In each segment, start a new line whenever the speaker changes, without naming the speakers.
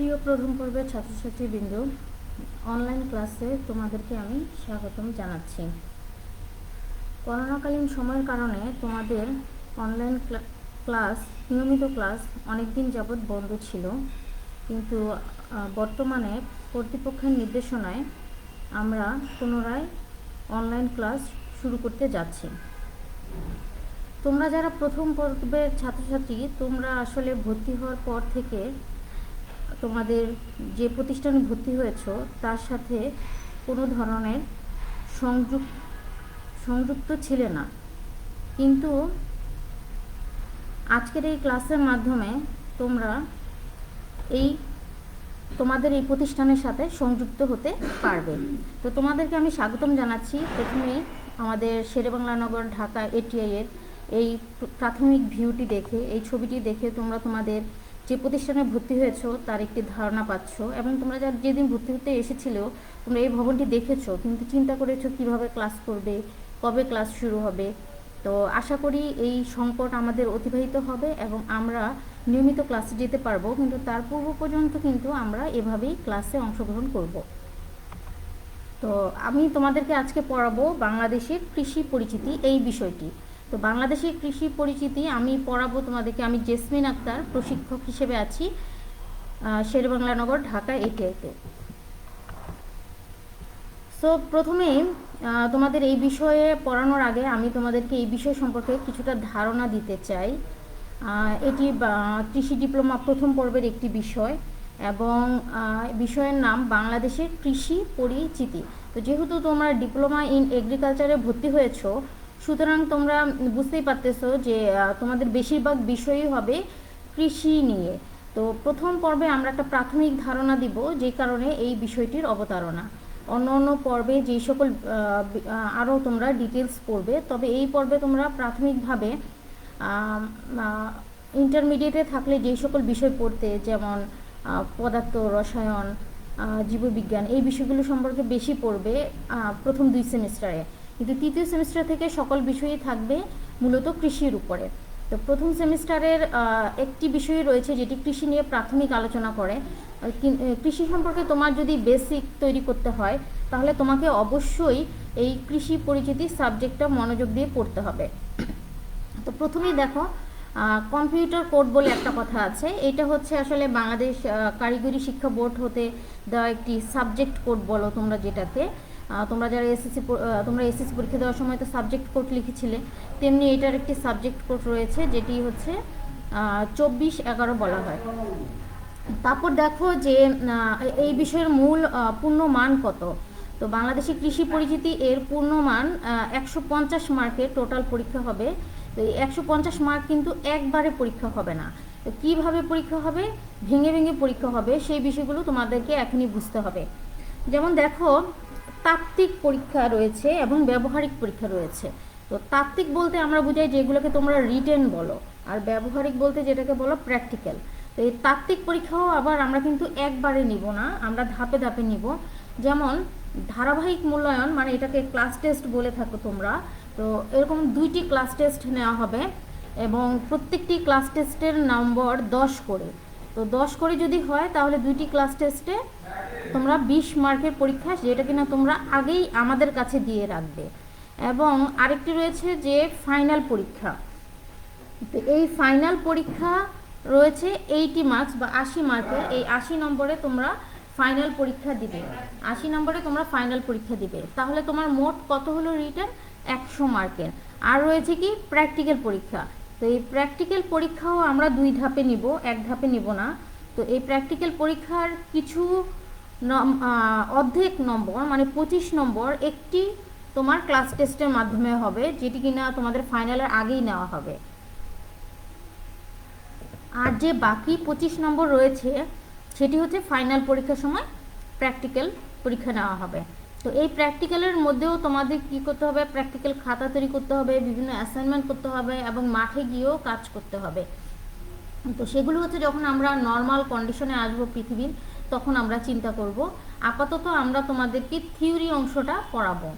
প্রিয় প্রথম পর্বের ছাত্রছাত্রীবৃন্দ অনলাইন ক্লাসে তোমাদেরকে আমি স্বাগতম জানাচ্ছি। করোনাকালীন সময়ের কারণে তোমাদের অনলাইন ক্লাস নিয়মিত ক্লাস অনেক দিন যাবৎ বন্ধ ছিল। কিন্তু বর্তমানে কর্তৃপক্ষের নির্দেশনায় আমরা পুনরায় অনলাইন ক্লাস শুরু করতে যাচ্ছি। তোমরা যারা প্রথম পর্বের ছাত্রছাত্রী, তোমরা আসলে ভর্তি হওয়ার পর থেকে তোমাদের যে প্রতিষ্ঠানে ভর্তি হয়েছো, তার সাথে কোনো ধরনের সংযুক, সংযুক্ত ছিলে না। কিন্তু আজকের এই ক্লাসের মাধ্যমে তোমরা এই, তোমাদের এই প্রতিষ্ঠানের সাথে সংযুক্ত হতে পারবে। তো তোমাদেরকে আমি স্বাগতম জানাচ্ছি। প্রথমে আমাদের শেরেবাংলানগর ঢাকা এটিআই এর এই প্রাথমিক ভিউটি দেখে, এই ছবিটি দেখে তোমরা তোমাদের যে প্রতিষ্ঠানে ভর্তি হয়েছো, তার একটি ধারণা পাচ্ছ এবং তোমরা যার যেদিন ভর্তি হতে এসেছিল, তোমরা এই ভবনটি দেখেছ, কিন্তু চিন্তা করেছ কীভাবে ক্লাস করবে, কবে ক্লাস শুরু হবে? তো আশা করি এই সংকট আমাদের অতিবাহিত হবে এবং আমরা নিয়মিত ক্লাসে যেতে পারব, কিন্তু তার পূর্ব পর্যন্ত কিন্তু আমরা এভাবেই ক্লাসে অংশগ্রহণ করব। তো আমি তোমাদেরকে আজকে পড়াবো বাংলাদেশের কৃষি পরিচিতি এই বিষয়টি। তো বাংলাদেশের কৃষি পরিচিতি আমি পড়াবো তোমাদেরকে। আমি জেসমিন আক্তার প্রশিক্ষক হিসেবে আছি শেরবাংলানগর ঢাকা এটিআইতে। সো প্রথমেই আহ, তোমাদের এই বিষয়ে পড়ানোর আগে আমি তোমাদেরকে এই বিষয় সম্পর্কে কিছুটা ধারণা দিতে চাই। এটি কৃষি ডিপ্লোমা প্রথম পর্বের একটি বিষয় এবং বিষয়ের নাম বাংলাদেশের কৃষি পরিচিতি। তো যেহেতু তোমরা ডিপ্লোমা ইন এগ্রিকালচারে ভর্তি হয়েছো সুতরাং তোমরা বুঝতেই পারতেছো যে তোমাদের বেশিরভাগ বিষয়ই হবে কৃষি নিয়ে। তো প্রথম পর্বে আমরা একটা প্রাথমিক ধারণা দিব, যে কারণে এই বিষয়টির অবতারণা। অন্য অন্য পর্বে যে সকল আরও তোমরা ডিটেলস পড়বে, তবে এই পর্বে তোমরা প্রাথমিকভাবে ইন্টারমিডিয়েটে থাকলে যে সকল বিষয় পড়তে, যেমন পদার্থ, রসায়ন জীববিজ্ঞান, এই বিষয়গুলো সম্পর্কে বেশি পড়বে প্রথম দুই সেমিস্টারে। কিন্তু তৃতীয় সেমিস্টার থেকে সকল বিষয়ই থাকবে মূলত কৃষির উপরে। তো প্রথম সেমিস্টারের একটি বিষয় রয়েছে যেটি কৃষি নিয়ে প্রাথমিক আলোচনা করে। কৃষি সম্পর্কে তোমার যদি বেসিক তৈরি করতে হয় তাহলে তোমাকে অবশ্যই এই কৃষি পরিচিতি সাবজেক্টটা মনোযোগ দিয়ে পড়তে হবে। তো প্রথমেই দেখো কম্পিউটার কোড বলে একটা কথা আছে। এটা হচ্ছে আসলে বাংলাদেশ কারিগরি শিক্ষা বোর্ড হতে দেওয়া একটি সাবজেক্ট কোড বলো তোমরা আহ, তোমরা যারা এসএসসি তোমরা এসএসসি পরীক্ষা দেওয়ার সময় তো সাবজেক্ট কোড লিখেছিলে, তেমনি এটার একটি সাবজেক্ট কোড রয়েছে যেটি হচ্ছে চব্বিশ এগারো বলা হয়। তারপর দেখো যে এই বিষয়ের মূল পূর্ণ মান কত। তো বাংলাদেশি কৃষি পরিচিতি এর পূর্ণ মান একশো পঞ্চাশ মার্কের টোটাল পরীক্ষা হবে। তো এই একশো পঞ্চাশ মার্ক কিন্তু একবারে পরীক্ষা হবে না। তো কীভাবে পরীক্ষা হবে? ভেঙে ভেঙে পরীক্ষা হবে, সেই বিষয়গুলো তোমাদেরকে এখনই বুঝতে হবে। যেমন দেখো তাত্ত্বিক পরীক্ষা রয়েছে এবং ব্যবহারিক পরীক্ষা রয়েছে। তো তাত্ত্বিক বলতে আমরা বুঝাই যেগুলোকে তোমরা রিটেন বলো, আর ব্যবহারিক বলতে যেটাকে বলো প্র্যাকটিক্যাল তো এই তাত্ত্বিক পরীক্ষাও আবার আমরা কিন্তু একবারে নিব না, আমরা ধাপে ধাপে নিব। যেমন ধারাবাহিক মূল্যায়ন মানে এটাকে ক্লাস টেস্ট বলে থাকো তোমরা, তো এরকম দুইটি ক্লাস টেস্ট নেওয়া হবে এবং প্রত্যেকটি ক্লাস টেস্টের নম্বর দশ করে। তো দশ করে যদি হয়, তাহলে দুইটি ক্লাস টেস্টে তোমরা বিশ মার্কের পরীক্ষা যেটা কিনা তোমরা আগেই আমাদের কাছে দিয়ে রাখবে। এবং আরেকটি রয়েছে যে ফাইনাল পরীক্ষা। তো এই ফাইনাল পরীক্ষা রয়েছে এইটি মার্কস বা আশি মার্কের। এই আশি নম্বরে তোমরা ফাইনাল পরীক্ষা দিবে। আশি নম্বরে তোমরা ফাইনাল পরীক্ষা দিবে। তাহলে তোমার মোট কত হলো রিটার্ন একশো মার্কের। আর রয়েছে কি? প্র্যাকটিক্যাল পরীক্ষা। তো এই প্র্যাকটিক্যাল পরীক্ষাও আমরা দুই ধাপে নিব, এক ধাপে নিব না। তো এই প্র্যাকটিক্যাল পরীক্ষার কিছু অর্ধেক নম্বর মানে পঁচিশ নম্বর একটি তোমার ক্লাস টেস্টের মাধ্যমে হবে, যেটি কিনা তোমাদের ফাইনালের আগেই নেওয়া হবে। আর যে বাকি পঁচিশ নম্বর রয়েছে, সেটি হচ্ছে ফাইনাল পরীক্ষার সময় প্র্যাকটিক্যাল পরীক্ষা নেওয়া হবে। তো এই প্র্যাকটিক্যালের মধ্যেও তোমাদের কি করতে হবে? প্র্যাকটিক্যাল খাতা তৈরি করতে হবে, বিভিন্ন অ্যাসাইনমেন্ট করতে হবে এবং মাঠে গিয়েও কাজ করতে হবে। তো সেগুলো হচ্ছে যখন আমরা নর্মাল কন্ডিশনে আসব পৃথিবীর, তখন আমরা চিন্তা করব। আপাতত আমরা তোমাদেরকে থিওরি অংশটা পড়াবো।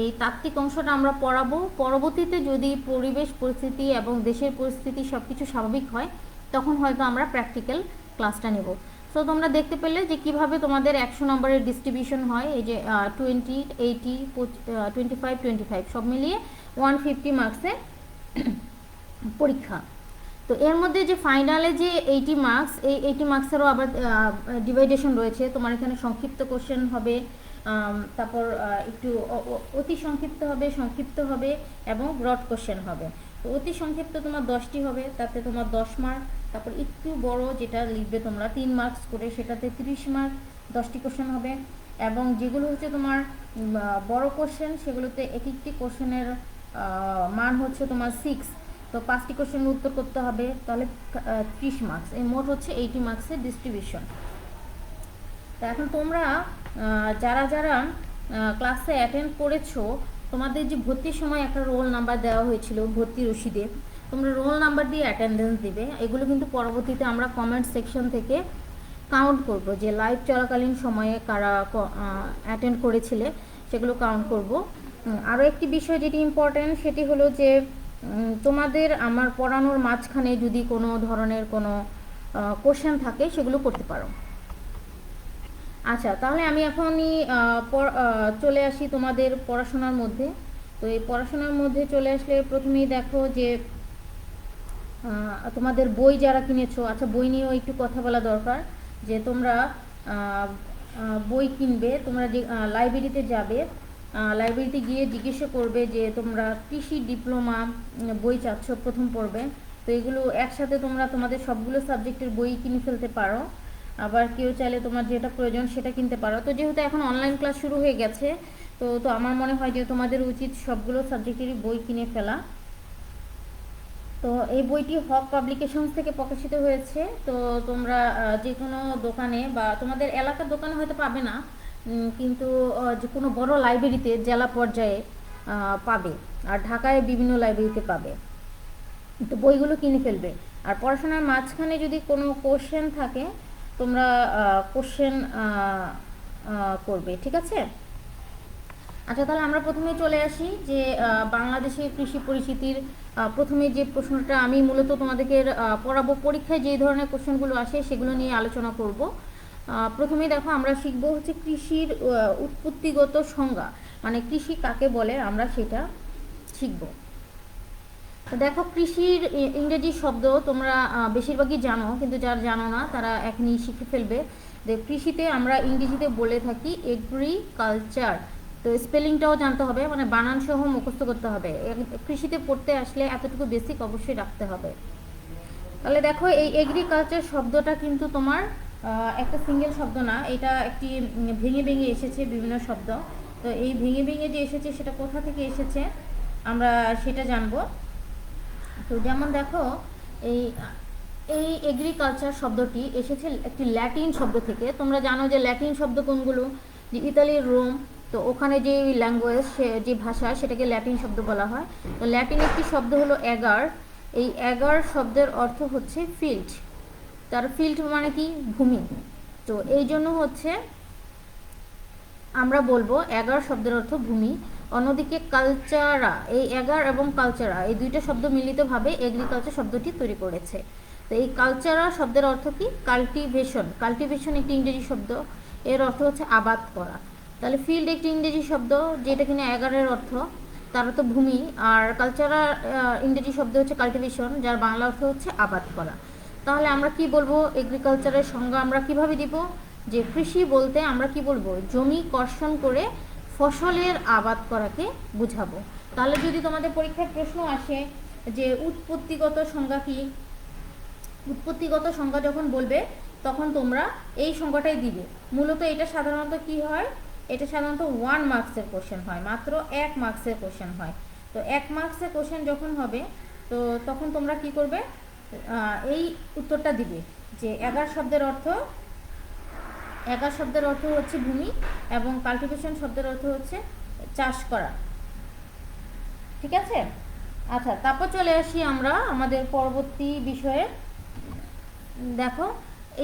এই তাত্ত্বিক অংশটা আমরা পড়াবো। পরবর্তীতে যদি পরিবেশ, পরিস্থিতি এবং দেশের পরিস্থিতি সব কিছু স্বাভাবিক হয়, তখন হয়তো আমরা প্র্যাকটিক্যাল ক্লাসটা নেব। তো তোমরা দেখতে পেলে যে কীভাবে তোমাদের একশো নম্বরের ডিস্ট্রিবিউশন হয়, এই যে twenty eighty twenty five twenty five সব মিলিয়ে ওয়ান ফিফটি মার্কসের পরীক্ষা। তো এর মধ্যে যে ফাইনালে যে এইটি মার্কস এই এইটি মার্কসেরও আবার ডিভাইডেশন রয়েছে। তোমার এখানে সংক্ষিপ্ত কোশ্চেন হবে তারপর একটু অতি সংক্ষিপ্ত হবে সংক্ষিপ্ত হবে এবং ব্রড কোশ্চেন হবে। তো অতি সংক্ষিপ্ত তোমার দশটি হবে, তাতে তোমার দশ মার্ক তারপর একটু বড় যেটা লিখবে তোমরা, তিন মার্কস করে, সেটাতে তিরিশ মার্ক দশটি কোশ্চেন হবে। এবং যেগুলো হচ্ছে তোমার বড় কোশ্চেন সেগুলোতে এক একটি কোশ্চেনের মান হচ্ছে তোমার সিক্স তো পাঁচটি কোশ্চেনের উত্তর করতে হবে, তাহলে ত্রিশ মার্কস এই মোট হচ্ছে এইটি মার্কসের ডিস্ট্রিবিউশন তা এখন তোমরা যারা যারা ক্লাসে অ্যাটেন্ড করেছ, তোমাদের যে ভর্তির সময় একটা রোল নাম্বার দেওয়া হয়েছিল, ভর্তি রসিদে তোমরা রোল নাম্বার দিয়ে অ্যাটেন্ডেন্স দিবে। এগুলো কিন্তু পরবর্তীতে আমরা কমেন্ট সেকশন থেকে কাউন্ট করব যে লাইভ চলাকালীন সময়ে কারা অ্যাটেন্ড করেছিলে, সেগুলো কাউন্ট করব। আরও একটি বিষয় যেটি ইম্পর্ট্যান্ট সেটি হলো যে তোমাদের আমার পড়ানোর মাঝখানে যদি কোনো ধরনের কোনো কোশ্চেন থাকে, সেগুলো করতে পারো। আচ্ছা তাহলে আমি এখনই চলে আসি তোমাদের পড়াশোনার মধ্যে। তো এই পড়াশোনার মধ্যে চলে আসলে প্রথমেই দেখো যে তোমাদের বই যারা কিনেছো আচ্ছা বই নিয়েও একটু কথা বলা দরকার যে তোমরা বই কিনবে, তোমরা যে লাইব্রেরিতে যাবে লাইব্রেরিতে গিয়ে জিজ্ঞাসা করবে যে তোমরা কৃষি ডিপ্লোমা বই চাচ্ছ প্রথম পড়বে তো এগুলো একসাথে তোমরা তোমাদের সবগুলো সাবজেক্টের বই কিনে ফেলতে পারো। আবার কেউ চাইলে তোমার যেটা প্রয়োজন সেটা কিনতে পারো। তো যেহেতু এখন অনলাইন ক্লাস শুরু হয়ে গেছে, তো তো আমার মনে হয় যে তোমাদের উচিত সবগুলো সাবজেক্টেরই বই কিনে ফেলা। তো এই বইটি হক পাবলিকেশনস থেকে প্রকাশিত হয়েছে। তো তোমরা যে কোনো দোকানে বা তোমাদের এলাকার দোকানে হয়তো পাবে না কিন্তু যে কোনো বড় লাইব্রেরিতে জেলা পর্যায়ে পাবে আর ঢাকায় বিভিন্ন লাইব্রেরিতে পাবে। তো বইগুলো কিনে ফেলবে। আর পড়াশোনার মাঝখানে যদি কোনো কোশ্চেন থাকে, তোমরা কোশ্চেন করবে, ঠিক আছে? আচ্ছা তাহলে আমরা প্রথমে চলে আসি যে আহ, বাংলাদেশের কৃষি পরিচিতির প্রথমে যে প্রশ্নটা আমি মূলত তোমাদেরকে পড়াবো পরীক্ষায় যে ধরনের কোশ্চেনগুলো আসে সেগুলো নিয়ে আলোচনা করব। প্রথমে দেখো আমরা শিখব হচ্ছে কৃষির উৎপত্তিগত সংজ্ঞা। মানে কৃষি কাকে বলে? আমরা সেটা শিখব। দেখো কৃষির ইংরেজি শব্দ তোমরা বেশিরভাগই জানো কিন্তু যারা জানো না তারা এখনই শিখে ফেলবে। যে কৃষিতে আমরা ইংরেজিতে বলে থাকি এগ্রিকালচার তো স্পেলিংটাও জানতে হবে মানে বানান সহ মুখস্থ করতে হবে। কৃষিতে পড়তে আসলে এতটুকু বেসিক অবশ্যই রাখতে হবে। তাহলে দেখো, এই এগ্রিকালচার শব্দটা কিন্তু তোমার একটা সিঙ্গেল শব্দ না, এটা একটি ভেঙে ভেঙে এসেছে বিভিন্ন শব্দ। তো এই ভেঙে ভেঙে যে এসেছে, সেটা কোথা থেকে এসেছে, আমরা সেটা জানব। তো যেমন দেখো, এই এই এগ্রিকালচার শব্দটি এসেছে একটি ল্যাটিন শব্দ থেকে। তোমরা জানো যে ল্যাটিন শব্দ কোনগুলো? যে ইতালির রোম তো ওখানে যে ল্যাঙ্গুয়েজ যে ভাষা, সেটাকে ল্যাটিন শব্দ বলা হয়। তো ল্যাটিন একটি শব্দ হলো এগার এই এগার শব্দের অর্থ হচ্ছে ফিল্ড তার ফিল্ড মানে কি? ভূমি। তো এই জন্য হচ্ছে আমরা বলব এগার শব্দের অর্থ ভূমি। অন্যদিকে কালচারা এই এগার এবং কালচারা এই দুইটা শব্দ মিলিতভাবে এগ্রিকালচার শব্দটি তৈরি করেছে। তো এই কালচারা শব্দের অর্থ কি? কাল্টিভেশন কাল্টিভেশন একটি ইংরেজি শব্দ। এর অর্থ হচ্ছে আবাদ করা। তাহলে ফিল্ড একটি ইংরেজি শব্দ, যেটা কিনা এগারের অর্থ, তার অর্থ ভূমি, আর কালচারাল ইংরেজি শব্দ হচ্ছে কাল্টিভেশন যার বাংলা অর্থ হচ্ছে আবাদ করা। তাহলে আমরা কি বলব? এগ্রিকালচারের সংজ্ঞা আমরা কীভাবে দিব? যে কৃষি বলতে আমরা কি বলব? জমি কর্ষণ করে ফসলের আবাদ করাকে বুঝাবো। তাহলে যদি তোমাদের পরীক্ষায় প্রশ্ন আসে যে উৎপত্তিগত সংজ্ঞা কি? উৎপত্তিগত সংজ্ঞা যখন বলবে, তখন তোমরা এই সংজ্ঞাটাই দিবে। মূলত এটা সাধারণত কি হয়? এটা সাধারণত ওয়ান মার্কসের কোশ্চেন হয়, মাত্র এক মার্কসের কোশ্চেন হয়। তো এক মার্কসের কোশ্চেন যখন হবে, তো তখন তোমরা কি করবে? এই উত্তরটা দিবে যে এগার শব্দের অর্থ, এগার শব্দের অর্থ হচ্ছে ভূমি এবং কাল্টিভেশন শব্দের অর্থ হচ্ছে চাষ করা। ঠিক আছে? আচ্ছা তারপর চলে আসি আমরা আমাদের পরবর্তী বিষয়ে। দেখো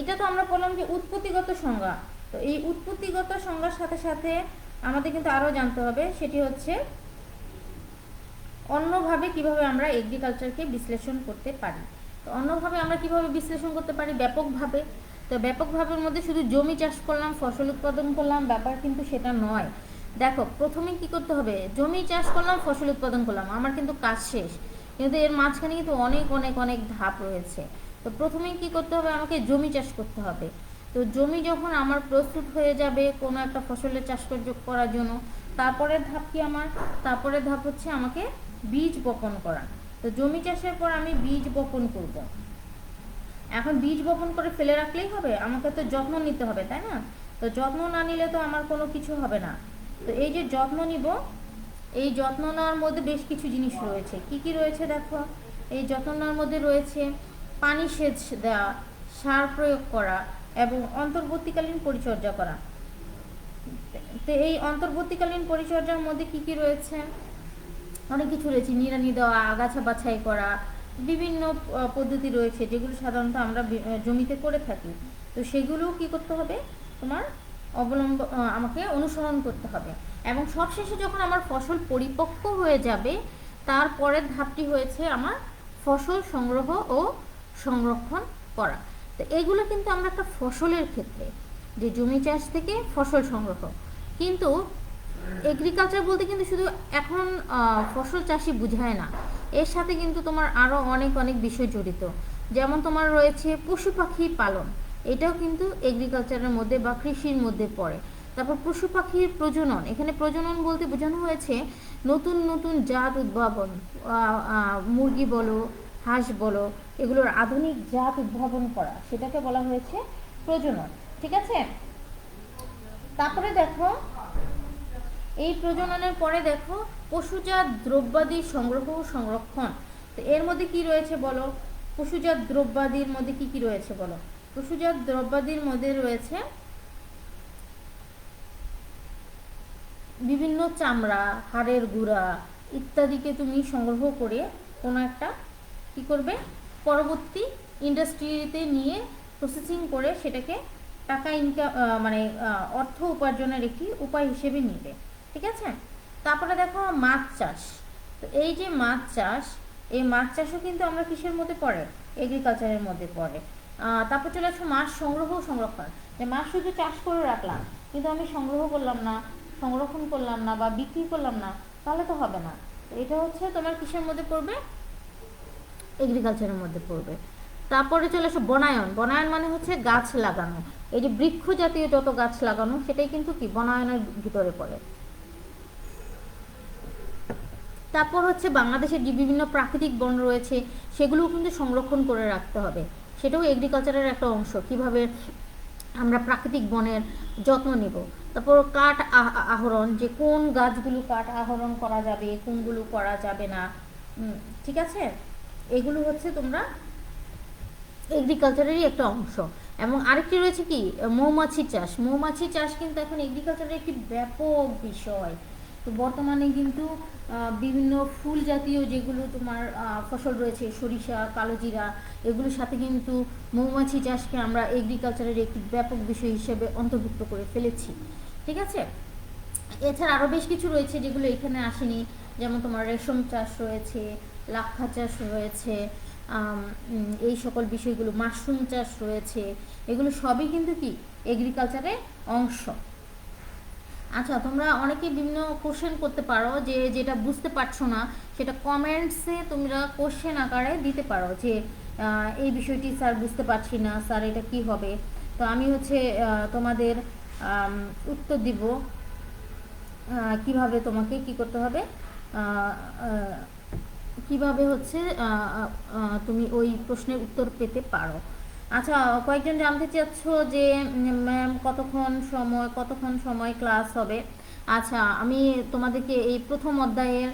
এটা তো আমরা বললাম যে উৎপত্তিগত সংজ্ঞা। তো এই উৎপত্তিগত সংজ্ঞার সাথে সাথে আমাদের কিন্তু আরও জানতে হবে, সেটি হচ্ছে অন্যভাবে কীভাবে আমরা এগ্রিকালচারকে বিশ্লেষণ করতে পারি। তো অন্যভাবে আমরা কীভাবে বিশ্লেষণ করতে পারি? ব্যাপকভাবে। তো ব্যাপকভাবের মধ্যে শুধু জমি চাষ করলাম, ফসল উৎপাদন করলাম, ব্যাপার কিন্তু সেটা নয়। দেখো, প্রথমে কি করতে হবে? জমি চাষ করলাম, ফসল উৎপাদন করলাম, আমার কিন্তু কাজ শেষ। কিন্তু এর মাঝখানে কিন্তু অনেক অনেক অনেক ধাপ রয়েছে। তো প্রথমেই কি করতে হবে? আমাকে জমি চাষ করতে হবে। তো জমি যখন আমার প্রস্তুত হয়ে যাবে কোনো একটা ফসলের চাষ কর- করার জন্য, তারপরের ধাপ কি আমার? তারপরের ধাপ হচ্ছে আমাকে বীজ বপন করা। তো জমি চাষের পর আমি বীজ বপন করব। এখন বীজ বপন করে ফেলে রাখলেই হবে? আমাকে তো যত্ন নিতে হবে, তাই না? তো যত্ন না নিলে তো আমার কোনো কিছু হবে না। তো এই যে যত্ন নিব, এই যত্ন নেওয়ার মধ্যে বেশ কিছু জিনিস রয়েছে। কি কি রয়েছে দেখো? এই যত্ন নেওয়ার মধ্যে রয়েছে পানি সেচ দেওয়া, সার প্রয়োগ করা এবং অন্তর্বর্তীকালীন পরিচর্যা করা। তো, এই অন্তর্বর্তীকালীন পরিচর্যার মধ্যে কি কি রয়েছে? অনেক কিছু রয়েছে। নিড়ানি দেওয়া, আগাছা বাছাই করা, বিভিন্ন পদ্ধতি রয়েছে যেগুলো সাধারণত আমরা জমিতে করে থাকি। তো সেগুলো কি করতে হবে? তোমার অবলম্ব আমাকে অনুসরণ করতে হবে। এবং সবশেষে যখন আমার ফসল পরিপক্ক হয়ে যাবে তারপরের ধাপটি হয়েছে আমার ফসল সংগ্রহ ও সংরক্ষণ করা। তো এগুলো কিন্তু আমরা একটা ফসলের ক্ষেত্রে, যে জমি চাষ থেকে ফসল সংগ্রহ। কিন্তু এগ্রিকালচার বলতে কিন্তু শুধু এখন ফসল চাষই বুঝায় না। এর সাথে কিন্তু তোমার আরও অনেক অনেক বিষয় জড়িত। যেমন তোমার রয়েছে পশু পাখি পালন। এটাও কিন্তু এগ্রিকালচারের মধ্যে বা কৃষির মধ্যে পড়ে। তারপর পশু পাখির প্রজনন। এখানে প্রজনন বলতে বোঝানো হয়েছে, নতুন নতুন জাত উদ্ভাবন মুরগি বলো হাঁস বলো, এগুলোর আধুনিক জাত উদ্ভাবন করা, সেটাকে বলা হয়েছে প্রজনন, ঠিক আছে? তারপরে দেখো, এই প্রজননের পরে দেখো, পশুজাত দ্রব্যাদি সংগ্রহ ও সংরক্ষণ, তো এর মধ্যে কি রয়েছে বলো? পশুজাত দ্রব্যাদির মধ্যে কি কি রয়েছে বলো? পশুজাত দ্রব্যাদির মধ্যে রয়েছে বিভিন্ন চামড়া, হাড়ের গুঁড়া, ইত্যাদিকে তুমি সংগ্রহ করে কোনো একটা কি করবে? পরবর্তী ইন্ডাস্ট্রিতে নিয়ে প্রসেসিং করে সেটাকে টাকা ইনকাম মানে অর্থ উপার্জনের একটি উপায় হিসেবে নিবে। ঠিক আছে? তারপরে দেখো মাছ চাষ। তো এই যে মাছ চাষ, এই মাছ চাষও কিন্তু আমরা কিসের মধ্যে পড়ে? এগ্রিকালচারের মধ্যে পড়ে। তারপর চলে আসো মাছ সংগ্রহ সংরক্ষণ। যে মাছ শুধু চাষ করে রাখলাম, কিন্তু আমি সংগ্রহ করলাম না, সংরক্ষণ করলাম না বা বিক্রি করলাম না, তাহলে তো হবে না। এটা হচ্ছে তোমার কিসের মধ্যে পড়বে? এগ্রিকালচারের মধ্যে পড়বে। তারপরে চলে আসো বনায়ন। বনায়ন মানে হচ্ছে গাছ লাগানো। এই যে বৃক্ষ জাতীয় যত গাছ লাগানো, সেটাই কিন্তু কি? বনায়নের ভিতরে পড়ে। তারপর হচ্ছে বাংলাদেশের যে বিভিন্ন প্রাকৃতিক বন রয়েছে, সেগুলোও কিন্তু সংরক্ষণ করে রাখতে হবে। সেটাও এগ্রিকালচারের একটা অংশ। কীভাবে আমরা প্রাকৃতিক বনের যত্ন নেব? তারপর কাঠ আহ- আহরণ, যে কোন গাছগুলো কাঠ আহরণ করা যাবে, কোনগুলো করা যাবে না। ঠিক আছে? এগুলো হচ্ছে তোমরা এগ্রিকালচারেরই একটা অংশ। এবং আরেকটি রয়েছে কি? মৌমাছি চাষ। মৌমাছি চাষ কিন্তু এখন এগ্রিকালচারের একটি ব্যাপক বিষয়। তো বর্তমানে কিন্তু বিভিন্ন ফুল জাতীয় যেগুলো তোমার ফসল রয়েছে, সরিষা, কালোজিরা, এগুলোর সাথে কিন্তু মৌমাছি চাষকে আমরা এগ্রিকালচারের একটি ব্যাপক বিষয় হিসেবে অন্তর্ভুক্ত করে ফেলেছি। ঠিক আছে? এছাড়া আরও বেশ কিছু রয়েছে যেগুলো এখানে আসেনি। যেমন তোমার রেশম চাষ রয়েছে লাক্ষা চাষ রয়েছে এই সকল বিষয়গুলো, মাশরুম চাষ রয়েছে, এগুলো সবই কিন্তু কি এগ্রিকালচারের অংশ। আচ্ছা তোমরা অনেকে বিভিন্ন কোশ্চেন করতে পারো যে যেটা বুঝতে পারছ না, সেটা কমেন্টসে তোমরা কোশ্চেন আকারে দিতে পারো যে এই বিষয়টি স্যার বুঝতে পারছি না স্যার এটা কি হবে? তো আমি হচ্ছে তোমাদের উত্তর দিব কীভাবে তোমাকে কি করতে হবে? কীভাবে হচ্ছে তুমি ওই প্রশ্নের উত্তর পেতে পারো? আচ্ছা কয়েকজন জানতে চাচ্ছ যে ম্যাম কতক্ষণ সময় কতক্ষণ সময় ক্লাস হবে? আচ্ছা আমি তোমাদেরকে এই প্রথম অধ্যায়ের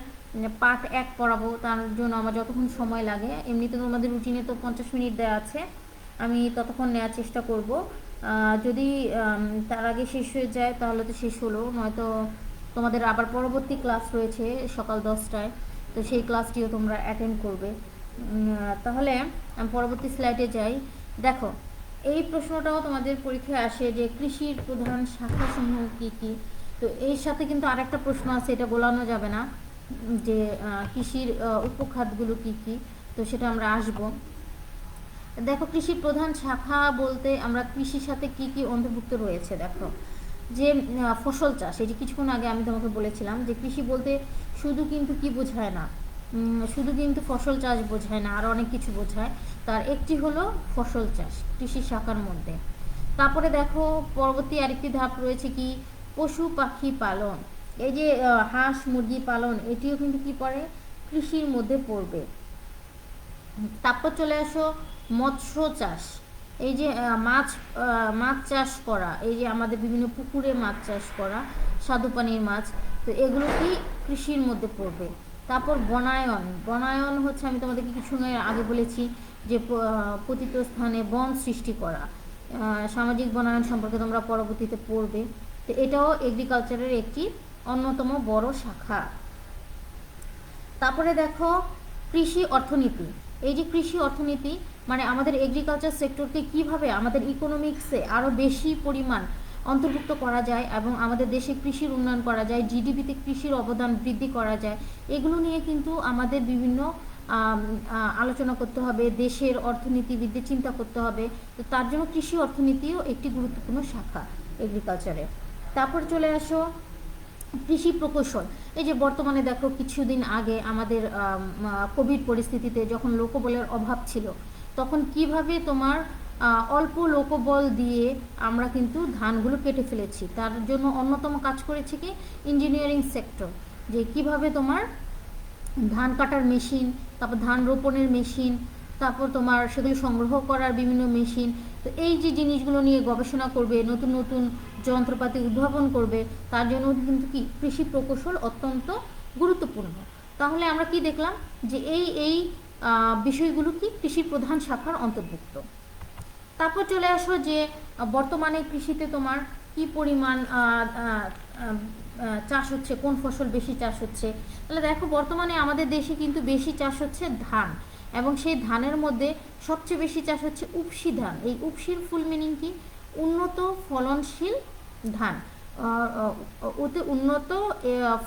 পার্ট এক পড়াবো, তার জন্য আমার যতক্ষণ সময় লাগে। এমনিতে তোমাদের রুটিনে তো পঞ্চাশ মিনিট দেওয়া আছে, আমি ততক্ষণ নেওয়ার চেষ্টা করব। যদি তার আগে শেষ হয়ে যায়, তাহলে তো শেষ হলো, নয়তো তোমাদের আবার পরবর্তী ক্লাস রয়েছে সকাল দশটায়। তো সেই ক্লাসটিও তোমরা অ্যাটেন্ড করবে। তাহলে আমি পরবর্তী স্লাইডে যাই। দেখো, এই প্রশ্নটাও তোমাদের পরীক্ষায় আসে যে কৃষির প্রধান শাখাসমূহ কী কী? তো এর সাথে কিন্তু আরেকটা প্রশ্ন আছে, এটা গোলানো যাবে না, যে কৃষির উপখাতগুলো কী কী? তো সেটা আমরা আসব। দেখো, কৃষির প্রধান শাখা বলতে আমরা কৃষির সাথে কি কি অন্তর্ভুক্ত রয়েছে, দেখো। যে ফসল চাষ যে কিছুক্ষণ আগে আমি তোমাকে বলেছিলাম যে কৃষি বলতে শুধু কিন্তু কি বোঝায় না শুধু কিন্তু ফসল চাষ বোঝায় না আর অনেক কিছু বোঝায়। তার একটি হলো ফসল চাষ, কৃষি শাখার মধ্যে। তারপরে দেখো, পরবর্তী আরেকটি ধাপ রয়েছে কি? পশু পাখি পালন। এই যে হাঁস, মুরগি পালন, এটিও কিন্তু কি পড়ে? কৃষির মধ্যে পড়বে। তারপর চলে আসো, মৎস্য চাষ। এই যে মাছ মাছ চাষ করা, এই যে আমাদের বিভিন্ন পুকুরে মাছ চাষ করা স্বাদু পানির মাছ, তো এগুলো কি কৃষির মধ্যে পড়বে? তারপর বনায়ন বনায়ন হচ্ছে আমি তোমাদেরকে কিছু আগে বলেছি যে পতিত স্থানে বন সৃষ্টি করা সামাজিক বনায়ন সম্পর্কে তোমরা পরবর্তীতে পড়বে। তো এটাও এগ্রিকালচারের একটি অন্যতম বড় শাখা। তারপরে দেখো কৃষি অর্থনীতি। এই যে কৃষি অর্থনীতি মানে আমাদের এগ্রিকালচার সেক্টরকে কীভাবে আমাদের ইকোনমিক্সে আরও বেশি পরিমাণ অন্তর্ভুক্ত করা যায় এবং আমাদের দেশে কৃষির উন্নয়ন করা যায় জিডিপিতে কৃষির অবদান বৃদ্ধি করা যায়, এগুলো নিয়ে কিন্তু আমাদের বিভিন্ন আলোচনা করতে হবে, দেশের অর্থনীতি অর্থনীতিবিদদের চিন্তা করতে হবে। তো তার জন্য কৃষি অর্থনীতিও একটি গুরুত্বপূর্ণ শাখা এগ্রিকালচারে তারপর চলে আসো কৃষি প্রকৌশল। এই যে বর্তমানে দেখো কিছুদিন আগে আমাদের কোভিড পরিস্থিতিতে যখন লোকবলের অভাব ছিল, তখন কীভাবে তোমার অল্প লোকবল দিয়ে আমরা কিন্তু ধানগুলো কেটে ফেলেছি। তার জন্য অন্যতম কাজ করেছে কি? ইঞ্জিনিয়ারিং সেক্টর যে কীভাবে তোমার ধান কাটার মেশিন তারপর ধান রোপণের মেশিন তারপর তোমার সেগুলো সংগ্রহ করার বিভিন্ন মেশিন তো এই যে জিনিসগুলো নিয়ে গবেষণা করবে, নতুন নতুন যন্ত্রপাতি উদ্ভাবন করবে, তার জন্য কিন্তু কি কৃষি প্রকৌশল অত্যন্ত গুরুত্বপূর্ণ। তাহলে আমরা কি দেখলাম? যে এই এই বিষয়গুলো কি কৃষি প্রধান শাখার অন্তর্ভুক্ত। তারপর চলে আসো যে, বর্তমানে কৃষিতে তোমার কি পরিমাণ চাষ হচ্ছে, কোন ফসল বেশি চাষ হচ্ছে? তাহলে দেখো, বর্তমানে আমাদের দেশে কিন্তু বেশি চাষ হচ্ছে ধান। এবং সেই ধানের মধ্যে সবচেয়ে বেশি চাষ হচ্ছে উপসি ধান। এই উপসির ফুল মিনিং কি? উন্নত ফলনশীল ধান। আহ, উন্নত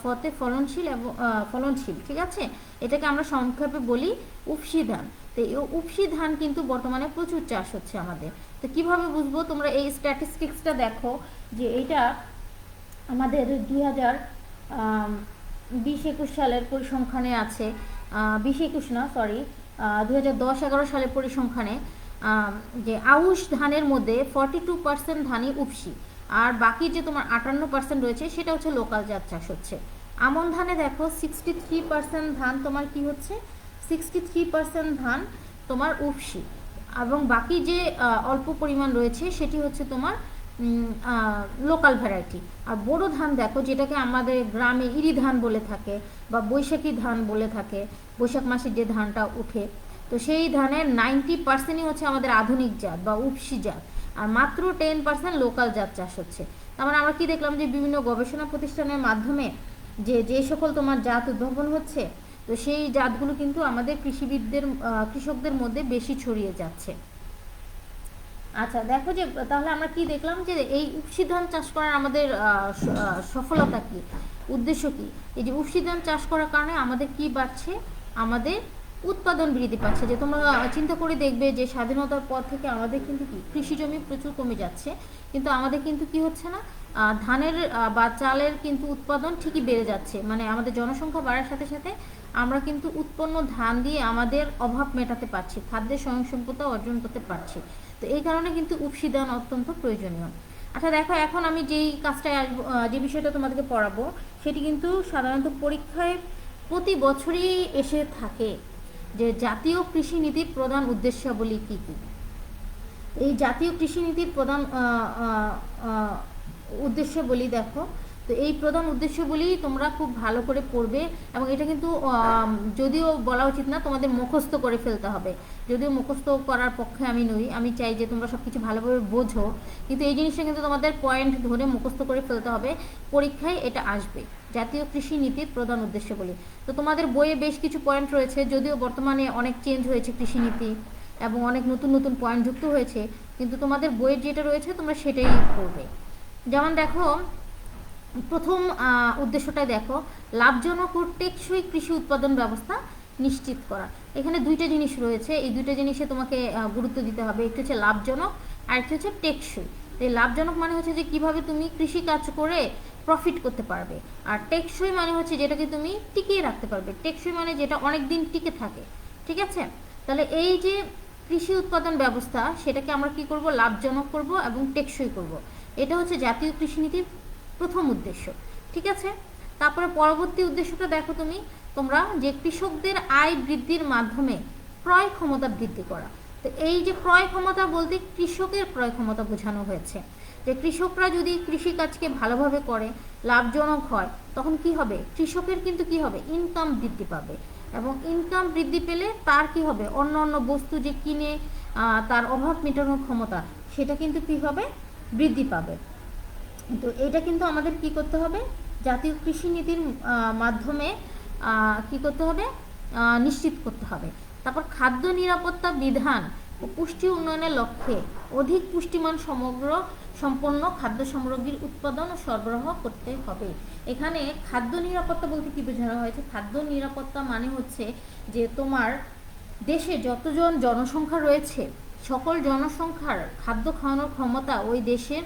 ফতে ফলনশীল এবং ফলনশীল ঠিক আছে? এটাকে আমরা সংক্ষেপে বলি উপসি ধান। তো এই উপসি ধান কিন্তু বর্তমানে প্রচুর চাষ হচ্ছে আমাদের। তো কীভাবে বুঝব? তোমরা এই স্ট্যাটিস্টিক্সটা দেখো যে এটা আমাদের দুই হাজার বিশ একুশ সালের পরিসংখ্যানে আছে। বিশ একুশ না সরি দুই হাজার সালের পরিসংখ্যানে যে আউশ ধানের মধ্যে ফর্টি টু পার্সেন্ট ধানই উপসি আর বাকি যে তোমার আটান্ন পার্সেন্ট রয়েছে সেটা হচ্ছে লোকাল জাত চাষ হচ্ছে। আমন ধানে দেখো সিক্সটি থ্রি পার্সেন্ট ধান তোমার কি হচ্ছে? সিক্সটি থ্রি পার্সেন্ট ধান তোমার উপসি এবং বাকি যে অল্প পরিমাণ রয়েছে সেটি হচ্ছে তোমার লোকাল ভ্যারাইটি আর বড় ধান দেখো, যেটাকে আমাদের গ্রামে ইরি ধান বলে থাকে, বা বৈশাখী ধান বলে থাকে, বৈশাখ মাসে যে ধানটা উঠে তো সেই ধানের নাইনটি পার্সেন্টই হচ্ছে আমাদের আধুনিক জাত বা উপসি জাত, আর মাত্র টেন পার্সেন্ট লোকাল জাত চাষ হচ্ছে। তার মানে আমরা কি দেখলাম যে বিভিন্ন গবেষণা প্রতিষ্ঠানের মাধ্যমে যে যে সকল তোমার জাত উদ্ভাবন হচ্ছে, তো সেই জাতগুলো কিন্তু আমাদের কৃষিবিদদের কৃষকদের মধ্যে বেশি ছড়িয়ে যাচ্ছে। আচ্ছা দেখো যে, তাহলে আমরা কি দেখলাম যে এই উপসি ধান চাষ করার আমাদের সফলতা কি? উদ্দেশ্য কি? এই যে উপসি ধান চাষ করার কারণে আমাদের কি বাড়ছে? আমাদের উৎপাদন বৃদ্ধি পাচ্ছে। যে তোমরা চিন্তা করে দেখবে যে স্বাধীনতার পর থেকে আমাদের কিন্তু কি? কৃষি জমি প্রচুর কমে যাচ্ছে। কিন্তু আমাদের কিন্তু কি হচ্ছে না? ধানের বা চালের কিন্তু উৎপাদন ঠিকই বেড়ে যাচ্ছে। মানে আমাদের জনসংখ্যা বাড়ার সাথে সাথে আমরা কিন্তু উৎপন্ন ধান দিয়ে আমাদের অভাব মেটাতে পারছি। খাদ্যের স্বয়ংসম্পূর্ণতা অর্জন করতে পারছি। তো এই কারণে কিন্তু উপসি দান অত্যন্ত প্রয়োজনীয়। আচ্ছা দেখো এখন আমি যেই কাজটায় আসব যে বিষয়টা তোমাদেরকে পড়াবো সেটি কিন্তু সাধারণত পরীক্ষায় প্রতি বছরই এসে থাকে যে জাতীয় কৃষি নীতির প্রধান উদ্দেশ্যাবলী কী কী? এই জাতীয় কৃষি নীতির প্রধান আহ, আহ, আহ, উদ্দেশ্য বলি দেখো তো এই প্রধান উদ্দেশ্য বলি তোমরা খুব ভালো করে পড়বে এবং এটা কিন্তু যদিও বলা উচিত না, তোমাদের মুখস্থ করে ফেলতে হবে। যদিও মুখস্থ করার পক্ষে আমি নই, আমি চাই যে তোমরা সব কিছু ভালোভাবে বোঝো। কিন্তু এই জিনিসটা কিন্তু তোমাদের পয়েন্ট ধরে মুখস্থ করে ফেলতে হবে, পরীক্ষায় এটা আসবে। জাতীয় কৃষি নীতির প্রধান উদ্দেশ্য বলি তো তোমাদের বইয়ে বেশ কিছু পয়েন্ট রয়েছে, যদিও বর্তমানে অনেক চেঞ্জ হয়েছে কৃষি নীতি এবং অনেক নতুন নতুন পয়েন্ট যুক্ত হয়েছে, কিন্তু তোমাদের বইয়ের যেটা রয়েছে তোমরা সেটাই পড়বে। যেমন দেখো প্রথম উদ্দেশ্যটা দেখো, লাভজনক ও টেকসই কৃষি উৎপাদন ব্যবস্থা নিশ্চিত করা। এখানে দুইটা জিনিস রয়েছে, এই দুইটা জিনিসে তোমাকে গুরুত্ব দিতে হবে। একটি হচ্ছে লাভজনক, আর একটি হচ্ছে টেকসই। তো লাভজনক মানে হচ্ছে যে কীভাবে তুমি কৃষি কাজ করে প্রফিট করতে পারবে। আর টেকসই মানে হচ্ছে যেটাকে তুমি টিকিয়ে রাখতে পারবে। টেকসই মানে যেটা অনেক দিন টিকে থাকে। ঠিক আছে? তাহলে এই যে কৃষি উৎপাদন ব্যবস্থা, সেটাকে আমরা কি করব? লাভজনক করব এবং টেকসই করব। এটা হচ্ছে জাতীয় কৃষি নীতির প্রথম উদ্দেশ্য, ঠিক আছে? তারপরে পরবর্তী উদ্দেশ্যটা দেখো তুমি, তোমরা যে কৃষকদের আয় বৃদ্ধির মাধ্যমে ক্রয় ক্ষমতা বৃদ্ধি করা। তো এই যে ক্রয় ক্ষমতা বলতে কৃষকের ক্রয় ক্ষমতা বোঝানো হয়েছে। যে কৃষকরা যদি কৃষিকাজকে ভালোভাবে করে, লাভজনক হয়, তখন কি হবে? কৃষকের কিন্তু কি হবে? ইনকাম বৃদ্ধি পাবে। এবং ইনকাম বৃদ্ধি পেলে তার কি হবে? অন্য অন্য বস্তু যে কিনে তার অভাব মেটানোর ক্ষমতা, সেটা কিন্তু কি হবে? বৃদ্ধি পাবে। তো এটা কিন্তু আমাদের কি করতে হবে? জাতীয় কৃষি নীতির মাধ্যমে কি করতে হবে? নিশ্চিত করতে হবে। তারপর খাদ্য নিরাপত্তা বিধান ও পুষ্টি উন্নয়নের লক্ষ্যে অধিক পুষ্টিমান সমগ্র, সম্পন্ন খাদ্য সামগ্রীর উৎপাদন ও সরবরাহ করতে হবে। এখানে খাদ্য নিরাপত্তা বলতে কি বোঝানো হয়েছে? খাদ্য নিরাপত্তা মানে হচ্ছে যে তোমার দেশে যতজন জনসংখ্যা রয়েছে, সকল জনসংখ্যার খাদ্য খাওয়ানোর ক্ষমতা ওই দেশের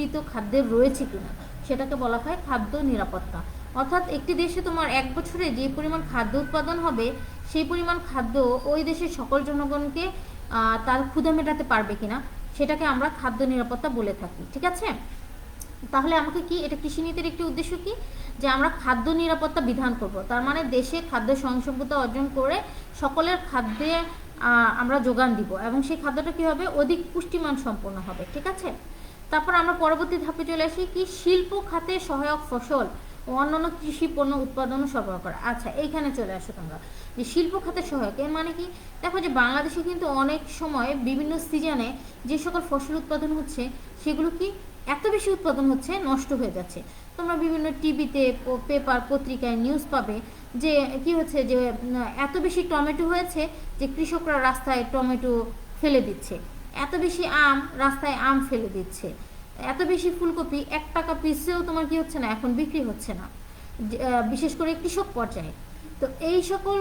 উৎপাদনকৃত খাদ্যের রয়েছে কিনা, সেটাকে বলা হয় খাদ্য নিরাপত্তা। অর্থাৎ একটি দেশে তোমার এক বছরে যে পরিমাণ খাদ্য উৎপাদন হবে, সেই পরিমাণ খাদ্য ওই দেশের সকল জনগণকে তার ক্ষুধা মেটাতে পারবে কিনা, সেটাকে আমরা খাদ্য নিরাপত্তা বলে থাকি, ঠিক আছে? তাহলে আমাকে কি, এটা কৃষি নীতির একটি উদ্দেশ্য কি? যে আমরা খাদ্য নিরাপত্তা বিধান করব, তার মানে দেশে খাদ্য স্বয়ংসম্পূর্ণতা অর্জন করে সকলের খাদ্যে আমরা যোগান দিব, এবং সেই খাদ্যটা কি হবে? অধিক পুষ্টিমান সম্পন্ন হবে, ঠিক আছে? তারপর আমরা পরবর্তী ধাপে চলে আসি কি শিল্প খাতে সহায়ক ফসল ও অন্যান্য কৃষি পণ্য উৎপাদন সরবরাহ করা। আচ্ছা এইখানে চলে আসো তোমরা। যে শিল্প খাতে সহায়ক, এর মানে কি? দেখো যে বাংলাদেশে কিন্তু অনেক সময় বিভিন্ন সিজনে যে সকল ফসল উৎপাদন হচ্ছে, সেগুলো কি এত বেশি উৎপাদন হচ্ছে, নষ্ট হয়ে যাচ্ছে। তোমরা বিভিন্ন টিভিতে পেপার পত্রিকায় নিউজ পাবে যে কি হচ্ছে যে, এত বেশি টমেটো হয়েছে যে কৃষকরা রাস্তায় টমেটো ফেলে দিচ্ছে। এত বেশি আম রাস্তায় আম ফেলে দিচ্ছে। এত বেশি ফুলকপি এক টাকা পিসেও তোমার কি হচ্ছে না? এখন বিক্রি হচ্ছে না। বিশেষ করে কৃষক পর্যায়ে। তো এই সকল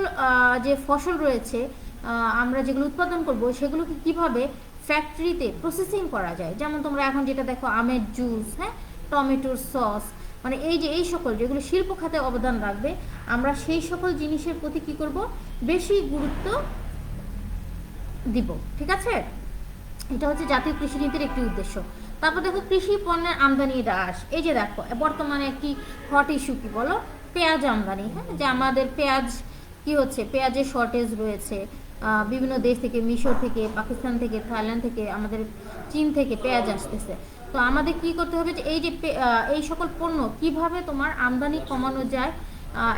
যে ফসল রয়েছে আমরা যেগুলো উৎপাদন করব, সেগুলোকে কীভাবে ফ্যাক্টরিতে প্রসেসিং করা যায়? যেমন তোমরা এখন যেটা দেখো, আমের জুস হ্যাঁ? টমেটোর সস মানে এই যে, এই সকল যেগুলো শিল্প খাতে অবদান রাখবে, আমরা সেই সকল জিনিসের প্রতি কি করব? বেশি গুরুত্ব দিব। ঠিক আছে? এটা হচ্ছে জাতীয় কৃষি নীতির একটি উদ্দেশ্য। তারপর দেখো কৃষি পণ্যের আমদানি হ্রাস। এই যে দেখো, বর্তমানে একটি হট ইস্যু কি বলো? পেঁয়াজ আমদানি হ্যাঁ? যে আমাদের পেঁয়াজ কি হচ্ছে? পেঁয়াজের শর্টেজ রয়েছে। বিভিন্ন দেশ থেকে, মিশর থেকে, পাকিস্তান থেকে, থাইল্যান্ড থেকে, আমাদের চীন থেকে পেঁয়াজ আসতেছে। তো আমাদের কি করতে হবে যে, এই যে এই সকল পণ্য কীভাবে তোমার আমদানি কমানো যায়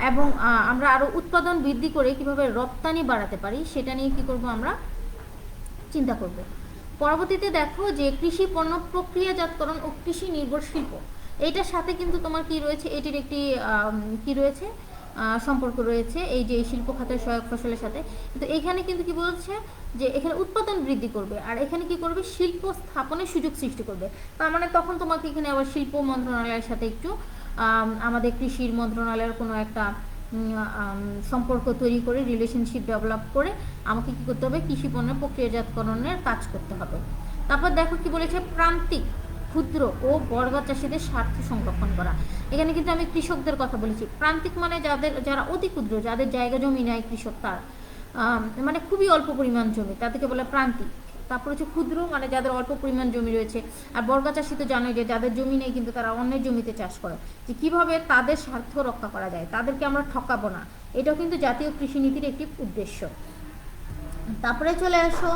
এবং আমরা আরও উৎপাদন বৃদ্ধি করে কীভাবে রপ্তানি বাড়াতে পারি, সেটা নিয়ে কি করব আমরা চিন্তা করব। পরবর্তীতে দেখো যে কৃষি পণ্য প্রক্রিয়াজাতকরণ ও কৃষি নির্ভর শিল্প। এইটার সাথে কিন্তু তোমার কি রয়েছে? এটির একটি কি রয়েছে? সম্পর্ক রয়েছে এই যে শিল্প খাতের সহায়ক ফসলের সাথে। কিন্তু এখানে কিন্তু কি বলছে? যে এখানে উৎপাদন বৃদ্ধি করবে আর এখানে কি করবে? শিল্প স্থাপনের সুযোগ সৃষ্টি করবে। তার মানে তখন তোমাকে এখানে আবার শিল্প মন্ত্রণালয়ের সাথে একটু আম, আমাদের কৃষির মন্ত্রণালয়ের কোনো একটা সম্পর্ক তৈরি করে রিলেশনশিপ ডেভেলপ করে আমাকে কী করতে হবে? কৃষি পণ্যের প্রক্রিয়াজাতকরণের কাজ করতে হবে। তারপর দেখো কি বলেছে? প্রান্তিক, ক্ষুদ্র ও বর্গা চাষিদের স্বার্থ সংরক্ষণ করা। এখানে কিন্তু আমি কৃষকদের কথা বলেছি। প্রান্তিক মানে যাদের, যারা অতি ক্ষুদ্র, যাদের জায়গা জমি নেয় কৃষক তার। মানে খুবই অল্প পরিমাণ জমি, তাদেরকে বলে প্রান্তিক। তারপর হচ্ছে ক্ষুদ্র মানে যাদের অল্প পরিমাণ জমি রয়েছে। আর বর্গা চাষি তো জানোই যে যাদের জমি নেই কিন্তু তারা অন্যের জমিতে চাষ করে। যে কীভাবে তাদের স্বার্থ রক্ষা করা যায়, তাদেরকে আমরা ঠকাবো না। এটাও কিন্তু জাতীয় কৃষি নীতির একটি উদ্দেশ্য। তারপরে চলে আসো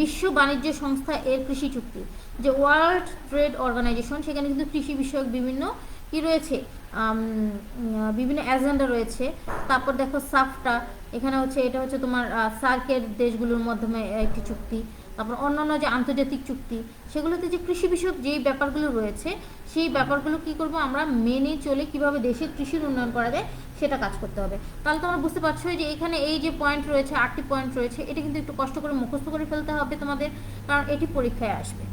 বিশ্ব বাণিজ্য সংস্থা এর কৃষি চুক্তি। যে ওয়ার্ল্ড ট্রেড অর্গানাইজেশন সেখানে কিন্তু কৃষি বিষয়ক বিভিন্ন কি রয়েছে? বিভিন্ন এজেন্ডা রয়েছে। তারপর দেখো সাফটা এখানে হচ্ছে, এটা হচ্ছে তোমার সার্কের দেশগুলোর মাধ্যমে একটি চুক্তি। তারপর অন্যান্য যে আন্তর্জাতিক চুক্তি, সেগুলোতে যে কৃষি বিষয়ক যেই ব্যাপারগুলো রয়েছে, সেই ব্যাপারগুলো কি করব আমরা মেনে চলে কীভাবে দেশের কৃষির উন্নয়ন করা যায়, সেটা কাজ করতে হবে। তাহলে তোমরা বুঝতে পারছ যে এখানে এই যে পয়েন্ট রয়েছে, আটটি পয়েন্ট রয়েছে, এটা কিন্তু একটু কষ্ট করে মুখস্থ করে ফেলতে হবে তোমাদের, কারণ এটি পরীক্ষায় আসবে।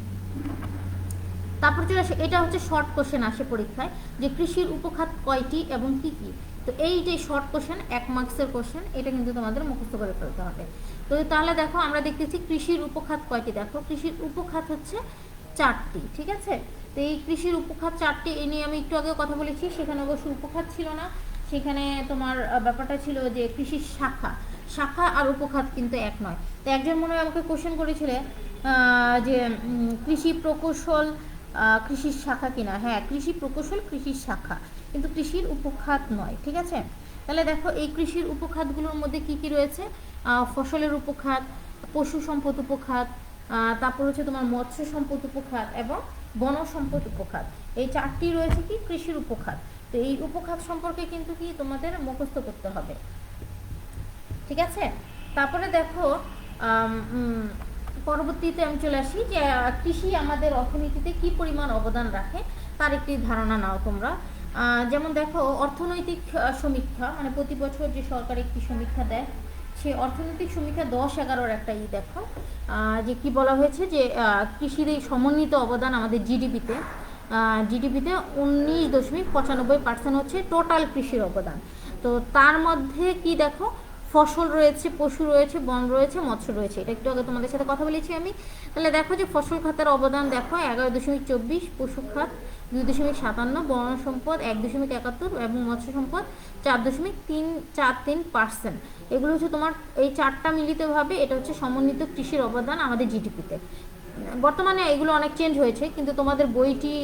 তারপর চলে আসে, এটা হচ্ছে শর্ট কোশ্চেন আসে পরীক্ষায়, যে কৃষির উপখাত কয়টি এবং কি কি? তো এই যে শর্ট কোশ্চেন এক মার্কসের কোশ্চেন এটা কিন্তু তোমাদের মুখস্থ করে ফেলতে হবে। তো তাহলে দেখো, আমরা দেখতেছি কৃষির উপখাত কয়টি? দেখো, কৃষির উপখাত হচ্ছে চারটি, ঠিক আছে? তো এই কৃষির উপখাত চারটি এই নিয়ে আমি একটু আগে কথা বলেছি, সেখানে অবশ্য উপখাত ছিল না। সেখানে তোমার ব্যাপারটা ছিল যে কৃষির শাখা। শাখা আর উপখাত কিন্তু এক নয়। তো একজন মনে হয় আমাকে কোশ্চেন করেছিলে যে কৃষি প্রকৌশল কৃষির শাখা কিনা? হ্যাঁ কৃষি প্রকৌশল, কৃষির শাখা। কিন্তু কৃষির উপখাত নয়, ঠিক আছে? তাহলে দেখো, এই কৃষির উপখাতগুলোর মধ্যে কি কি রয়েছে? ফসলের উপখাত, পশু সম্পদ উপখাত তারপর হচ্ছে তোমার মৎস্য সম্পদ উপখাত এবং বন সম্পদ উপখাত। এই চারটি রয়েছে কি? কৃষির উপখাত। তো এই উপখাত সম্পর্কে কিন্তু কি তোমাদের মুখস্থ করতে হবে। ঠিক আছে? তারপরে দেখো পরবর্তীতে আমি চলে আসি যে কৃষি আমাদের অর্থনীতিতে কি পরিমাণ অবদান রাখে, তার একটি ধারণা নাও তোমরা। যেমন দেখো, অর্থনৈতিক সমীক্ষা মানে প্রতি বছর যে সরকার একটি সমীক্ষা দেয় সে অর্থনৈতিক সমীক্ষা দশ এগারোর একটা ই দেখো যে কি বলা হয়েছে যে কৃষির এই সমন্বিত অবদান আমাদের জিডিপিতে জিডিপিতে উনিশ দশমিক পঁচানব্বই পার্সেন্ট হচ্ছে টোটাল কৃষির অবদান। তো তার মধ্যে কি দেখো, ফসল রয়েছে, পশু রয়েছে, বন রয়েছে, মৎস্য রয়েছে, এটা একটু আগে তোমাদের সাথে কথা বলেছি আমি। তাহলে দেখো যে ফসল খাতের অবদান দেখো, এগারো দশমিক চব্বিশ, পশু খাত দুই দশমিক সাতান্ন বন সম্পদ এক দশমিক একাত্তর এবং মৎস্য সম্পদ চার দশমিক তিন চার তিন পার্সেন্ট। এগুলো হচ্ছে তোমার, এই চারটা মিলিতভাবে এটা হচ্ছে সমন্বিত কৃষির অবদান আমাদের জিডিপিতে বর্তমানে এগুলো অনেক চেঞ্জ হয়েছে, কিন্তু তোমাদের বইটি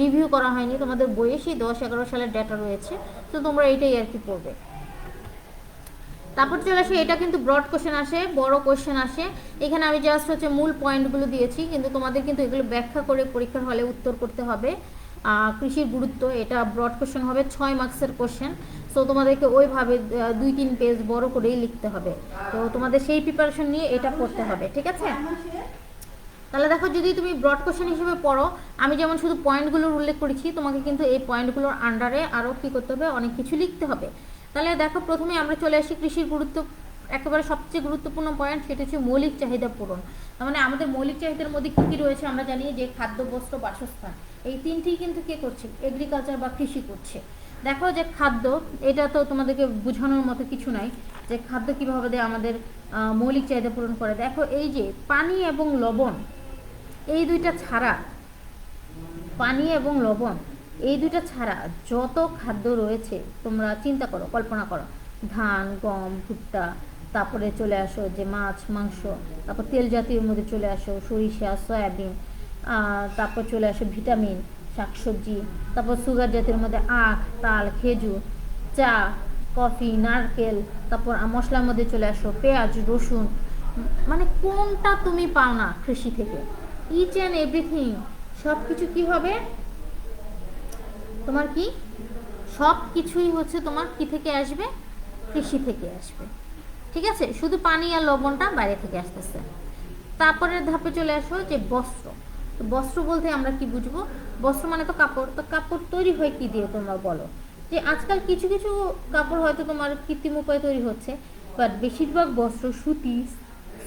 রিভিউ করা হয়নি। তোমাদের বইয়ে সেই দশ এগারো সালের ডেটা রয়েছে। তো তোমরা এটাই আর কি পড়বে। তারপর চলে আসে, এটা কিন্তু ব্রড কোশ্চেন আসে, বড় কোশ্চেন আসে। এখানে আমি জাস্ট হচ্ছে মূল পয়েন্টগুলো দিয়েছি, কিন্তু তোমাদের কিন্তু এগুলো ব্যাখ্যা করে পরীক্ষার হলে উত্তর করতে হবে। কৃষির গুরুত্ব, এটা ব্রড কোশ্চেন হবে, ছয় মার্কসের কোশ্চেন সো তোমাদেরকে ওইভাবে দুই তিন পেজ বড় করেই লিখতে হবে। তো তোমাদের সেই প্রিপারেশন নিয়ে এটা করতে হবে, ঠিক আছে? তাহলে দেখো, যদি তুমি ব্রড কোশ্চেন হিসেবে পড়ো, আমি যেমন শুধু পয়েন্টগুলোর উল্লেখ করেছি, তোমাকে কিন্তু এই পয়েন্টগুলোর আন্ডারে আরও কী করতে হবে, অনেক কিছু লিখতে হবে। তাহলে দেখো প্রথমে আমরা চলে আসি কৃষির গুরুত্ব, একেবারে সবচেয়ে গুরুত্বপূর্ণ পয়েন্ট সেটা হচ্ছে মৌলিক চাহিদা পূরণ। তার মানে আমাদের মৌলিক চাহিদার মধ্যে কী কী রয়েছে আমরা জানি, যে খাদ্য, বস্ত্র, বাসস্থান, এই তিনটি কিন্তু কে করছে? এগ্রিকালচার বা কৃষি করছে। দেখো যে খাদ্য, এটা তো তোমাদেরকে বোঝানোর মতো কিছু নাই, যে খাদ্য কীভাবে দেয় আমাদের মৌলিক চাহিদা পূরণ করে। দেখো এই যে পানি এবং লবণ, এই দুইটা ছাড়া পানি এবং লবণ এই দুইটা ছাড়া যত খাদ্য রয়েছে, তোমরা চিন্তা করো, কল্পনা করো। ধান, গম, ভুট্টা, তারপরে চলে আসো যে মাছ, মাংস, তারপর তেল জাতীয় মধ্যে চলে আসো, সরিষা, সয়াবিন তারপর চলে আসো ভিটামিন, শাকসবজি, তারপর সুগার জাতীয় মধ্যে আখ, তাল, খেজুর, চা, কফি, নারকেল, তারপর মশলার মধ্যে চলে আসো পেঁয়াজ, রসুন। মানে কোনটা তুমি পাও না কৃষি থেকে? ইচ অ্যান্ড এভরিথিং সব কিছু কী হবে? তোমার কি? সব কিছুই হচ্ছে তোমার কি থেকে আসবে? কৃষি থেকে আসবে। ঠিক আছে? শুধু পানি আর লবণটা বাইরে থেকে আসতেছে। তারপরের ধাপে চলে আসো যে বস্ত্র। তো বস্ত্র বলতে আমরা কি বুঝব? বস্ত্র মানে তো কাপড়। তো কাপড় তৈরি হয় কি দিয়ে তোমরা বলো? যে আজকাল কিছু কিছু কাপড় হয়তো তোমার কৃত্রিম উপায়ে তৈরি হচ্ছে বাট বেশিরভাগ বস্ত্র, সুতি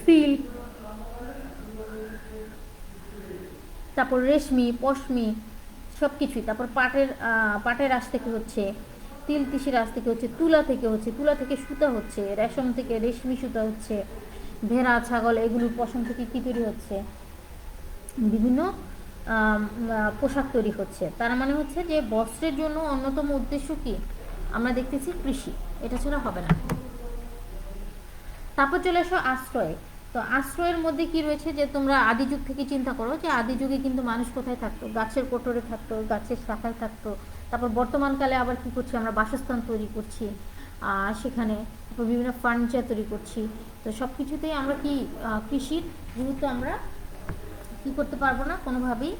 সিল্ক তারপর রেশমি, পশমি সব কিছুই তারপর পাটের পাটের আঁশ থেকে হচ্ছে তিল, তিসির আঁশ থেকে হচ্ছে তুলা থেকে হচ্ছে, তুলা থেকে সুতা হচ্ছে, রেশম থেকে রেশমি সুতা হচ্ছে, ভেড়া, ছাগল, এগুলোর পশম থেকে কী তৈরি হচ্ছে? বিভিন্ন পোশাক তৈরি হচ্ছে। তার মানে হচ্ছে যে বস্ত্রের জন্য অন্যতম উদ্দেশ্য কি? আমরা দেখতেছি কৃষি। এটা ছাড়া হবে না। তারপর চলে আসো আশ্রয়। তো আশ্রয়ের মধ্যে কি রয়েছে যে তোমরা আদি যুগ থেকে চিন্তা করো যে আদি যুগে কিন্তু মানুষ কোথায় থাকতো? গাছের কোটরে থাকতো, গাছের শাখায় থাকতো। তারপর বর্তমানকালে আবার কি করছি আমরা? বাসস্থান তৈরি করছি আর সেখানে বিভিন্ন ফার্নিচার তৈরি করছি। তো সব কিছুতেই আমরা কি কৃষির গুরুত্ব আমরা কি করতে পারব না কোনোভাবেই